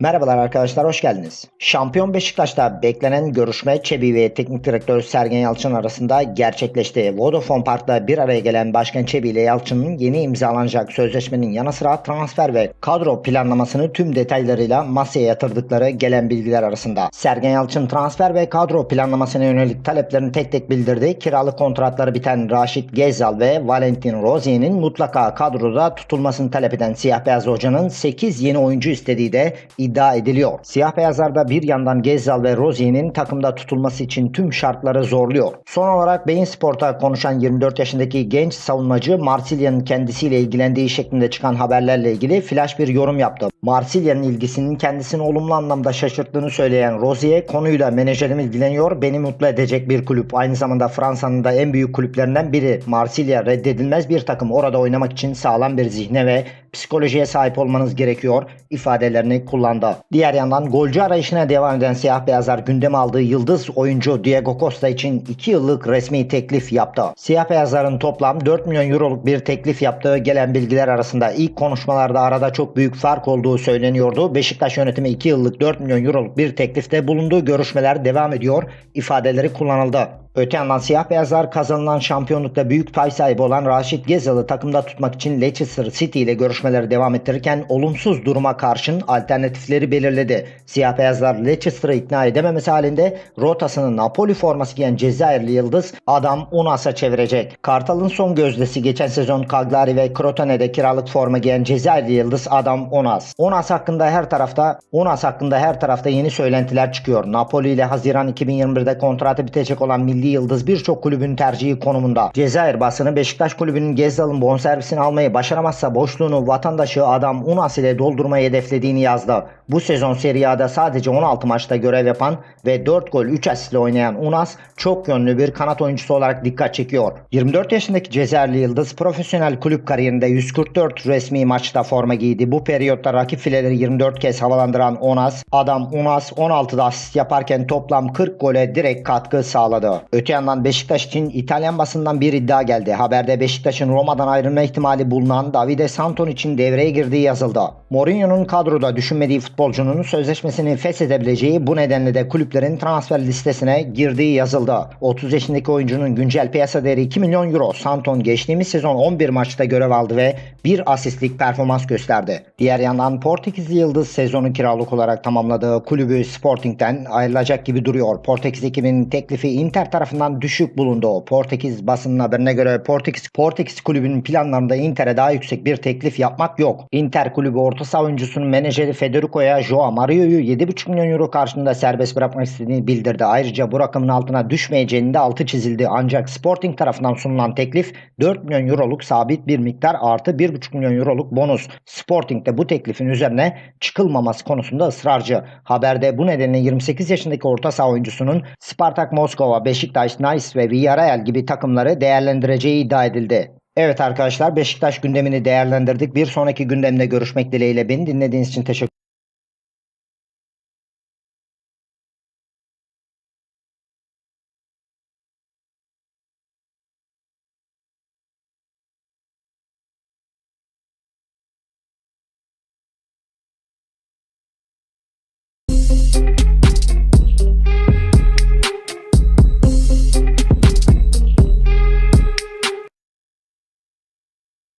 Merhabalar arkadaşlar hoş geldiniz. Şampiyon Beşiktaş'ta beklenen görüşme Çebi ve teknik direktör Sergen Yalçın arasında gerçekleşti. Vodafone Park'ta bir araya gelen Başkan Çebi ile Yalçın'ın yeni imzalanacak sözleşmenin yanı sıra transfer ve kadro planlamasını tüm detaylarıyla masaya yatırdıkları gelen bilgiler arasında. Sergen Yalçın transfer ve kadro planlamasına yönelik taleplerini tek tek bildirdi. Kiralık kontratları biten Raşit Gezal ve Valentin Rozier'in mutlaka kadroda tutulmasını talep eden Siyah Beyaz Hoca'nın 8 yeni oyuncu istediği de iddia ediliyor. Siyah beyazlarda bir yandan Gezzal ve Rozier'in takımda tutulması için tüm şartları zorluyor. Son olarak Beyin Sport'a konuşan 24 yaşındaki genç savunmacı Marsilya'nın kendisiyle ilgilendiği şeklinde çıkan haberlerle ilgili flash bir yorum yaptı. Marsilya'nın ilgisinin kendisini olumlu anlamda şaşırttığını söyleyen Rozier konuyla menajerim ilgileniyor. Beni mutlu edecek bir kulüp. Aynı zamanda Fransa'nın da en büyük kulüplerinden biri. Marsilya reddedilmez bir takım. Orada oynamak için sağlam bir zihne ve psikolojiye sahip olmanız gerekiyor ifadelerini kullandı. Diğer yandan golcü arayışına devam eden siyah beyazlar gündeme aldığı yıldız oyuncu Diego Costa için 2 yıllık resmi teklif yaptı. Siyah beyazların toplam 4 milyon euroluk bir teklif yaptığı gelen bilgiler arasında ilk konuşmalarda arada çok büyük fark olduğu söyleniyordu. Beşiktaş yönetimi 2 yıllık 4 milyon euroluk bir teklifte bulunduğu görüşmeler devam ediyor ifadeleri kullanıldı. Öte yandan siyah beyazlar kazanılan şampiyonlukta büyük pay sahibi olan Raşit Gezal'ı takımda tutmak için Leicester City ile görüşmeleri devam ettirirken olumsuz duruma karşın alternatifleri belirledi. Siyah beyazlar Leicester'ı ikna edememesi halinde rotasını Napoli forması giyen Cezayirli yıldız Adam Unas'a çevirecek. Kartal'ın son gözdesi geçen sezon Cagliari ve Crotone'de kiralık forma giyen Cezayirli yıldız Adam Unas. Unas hakkında her tarafta Unas hakkında her tarafta yeni söylentiler çıkıyor. Napoli ile Haziran 2021'de kontratı bitecek olan milli yıldız birçok kulübün tercihi konumunda. Cezayir basını Beşiktaş kulübünün Gezzal'ın bonservisini almayı başaramazsa boşluğunu vatandaşı adam Unas ile doldurmayı hedeflediğini yazdı. Bu sezon Serie A'da sadece 16 maçta görev yapan ve 4 gol 3 asistle oynayan Unas çok yönlü bir kanat oyuncusu olarak dikkat çekiyor. 24 yaşındaki Cezayirli Yıldız profesyonel kulüp kariyerinde 144 resmi maçta forma giydi. Bu periyotta rakip fileleri 24 kez havalandıran Onas, adam Unas 16'da asist yaparken toplam 40 gole direkt katkı sağladı. Öte yandan Beşiktaş için İtalyan basından bir iddia geldi. Haberde Beşiktaş'ın Roma'dan ayrılma ihtimali bulunan Davide Santon için devreye girdiği yazıldı. Mourinho'nun kadroda düşünmediği futbolcunun sözleşmesini feshedebileceği bu nedenle de kulüplerin transfer listesine girdiği yazıldı. 30 yaşındaki oyuncunun güncel piyasa değeri 2 milyon euro. Santon geçtiğimiz sezon 11 maçta görev aldı ve bir asistlik performans gösterdi. Diğer yandan Portekizli Yıldız sezonu kiralık olarak tamamladığı kulübü Sporting'den ayrılacak gibi duruyor. Portekiz ekibinin teklifi Inter tarafından düşük bulundu. Portekiz basının haberine göre Portekiz, Portekiz kulübünün planlarında Inter'e daha yüksek bir teklif yapmak yok. Inter kulübü orta saha oyuncusunun menajeri Federico'ya Joao Mario'yu 7,5 milyon euro karşılığında serbest bırakmak istediğini bildirdi. Ayrıca bu rakamın altına düşmeyeceğini de altı çizildi. Ancak Sporting tarafından sunulan teklif 4 milyon euroluk sabit bir miktar artı 1,5 milyon euroluk bonus. Sporting de bu teklifin üzerine çıkılmaması konusunda ısrarcı. Haberde bu nedenle 28 yaşındaki orta saha oyuncusunun Spartak Moskova, Beşiktaş, Nice ve Villarreal gibi takımları değerlendireceği iddia edildi. Evet arkadaşlar Beşiktaş gündemini değerlendirdik. Bir sonraki gündemde görüşmek dileğiyle beni dinlediğiniz için teşekkür